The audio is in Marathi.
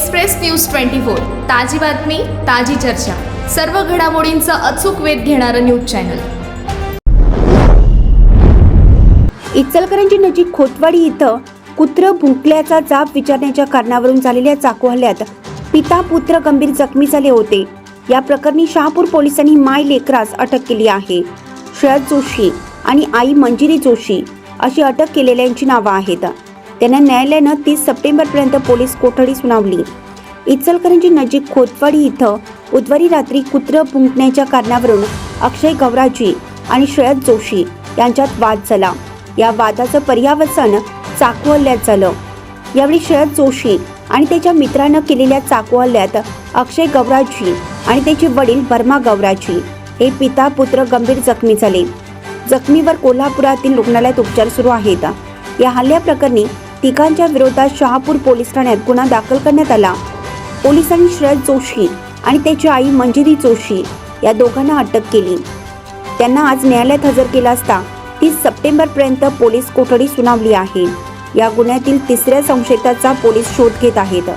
एक्सप्रेस न्यूज ट्वेंटी फोर ताजी बातमी ताजी चर्चा. सर्व घडामोडींचा अचूक वेध घेणारं न्यूज चॅनल. इचलकरंजी नजीक खोतवाडी इथं कुत्र भुंकल्याचा जाब विचारण्याच्या कारणावरून झालेल्या चाकू हल्ल्यात पिता पुत्र गंभीर जखमी झाले होते. या प्रकरणी शहापूर पोलिसांनी माय लेकरास अटक केली आहे. शरद जोशी आणि आई मंजिरी जोशी अशी अटक केलेल्यांची नावं आहेत. त्यांना न्यायालयानं तीस सप्टेंबरपर्यंत पोलीस कोठडी सुनावली. इचलकरंजी नजीक खोतवाडी इथं बुधवारी रात्री कुत्र भुंकण्याच्या कारणावरून अक्षय गवराजी आणि श्रेयस जोशी यांच्यात वाद झाला. या वादाचं पर्यावसन चाकू हल्ल्यात झालं. यावेळी श्रेयस जोशी आणि त्याच्या मित्रानं केलेल्या चाकू हल्ल्यात अक्षय गवराजी आणि त्याचे वडील भर्मा गवराजी हे पिता पुत्र गंभीर जखमी झाले. जखमीवर कोल्हापुरातील रुग्णालयात उपचार सुरू आहेत. या हल्ल्याप्रकरणी तिघांच्या विरोधात शहापूर पोलीस ठाण्यात गुन्हा दाखल करण्यात आला. पोलिसांनी शरद जोशी आणि त्याची आई मंजिरी जोशी या दोघांना अटक केली. त्यांना आज न्यायालयात हजर केला असता तीस सप्टेंबरपर्यंत पोलीस कोठडी सुनावली आहे. या गुन्ह्यातील तिसऱ्या संशयिताचा पोलीस शोध घेत आहेत.